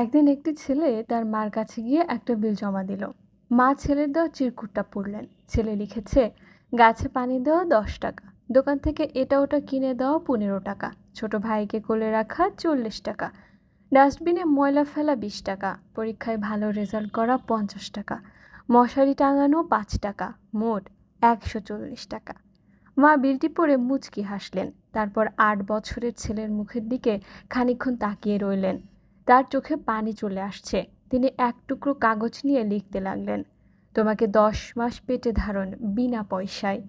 একদিন একটি ছেলে তার মার কাছে গিয়ে একটা বিল জমা দিল। মা ছেলের দেওয়া চিরকুটটা পড়লেন। ছেলে লিখেছে, গাছে পানি দেওয়া দশ টাকা, দোকান থেকে এটা ওটা কিনে দেওয়া পনেরো টাকা, ছোট ভাইকে কোলে রাখা চল্লিশ টাকা, ডাস্টবিনে ময়লা ফেলা বিশ টাকা, পরীক্ষায় ভালো রেজাল্ট করা পঞ্চাশ টাকা, মশারি টাঙানো পাঁচ টাকা, মোট একশো চল্লিশ টাকা। মা বিলটি পড়ে মুচকি হাসলেন। তারপর আট বছরের ছেলের মুখের দিকে খানিকক্ষণ তাকিয়ে রইলেন। তার চোখে পানি চলে আসছে। তিনি এক টুকরো কাগজ নিয়ে লিখতে লাগলেন, তোমাকে দশ মাস পেটে ধারণ বিনা পয়সায়।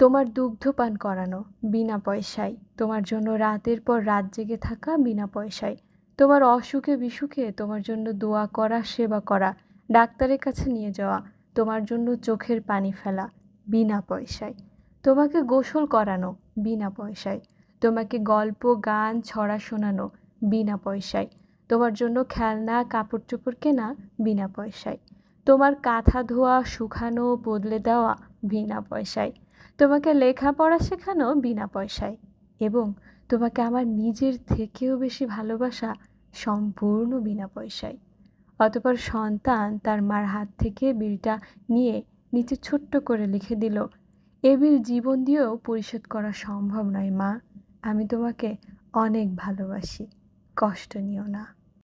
তোমার দুগ্ধপান করানো বিনা পয়সায়। তোমার জন্য রাতের পর রাত জেগে থাকা বিনা পয়সায়। তোমার অসুখে বিসুখে তোমার জন্য দোয়া করা, সেবা করা, ডাক্তারের কাছে নিয়ে যাওয়া, তোমার জন্য চোখের পানি ফেলা বিনা পয়সায়। তোমাকে গোসল করানো বিনা পয়সায়। তোমাকে গল্প, গান, ছড়া শোনানো বিনা পয়সায়। তোমার জন্য খেলনা কাপড় চোপড় কেনা বিনা পয়সায়। তোমার কাঁথা ধোয়া, শুকানো, বদলে দেওয়া বিনা পয়সায়। তোমাকে লেখাপড়া শেখানো বিনা পয়সায়। এবং তোমাকে আমার নিজের থেকেও বেশি ভালোবাসা সম্পূর্ণ বিনা পয়সায়। অতপর সন্তান তার মার হাত থেকে বিলটা নিয়ে নিচে ছোট্ট করে লিখে দিল, এ বিল জীবন দিয়েও পরিশোধ করা সম্ভব নয় মা। আমি তোমাকে অনেক ভালোবাসি। কষ্ট নিও না।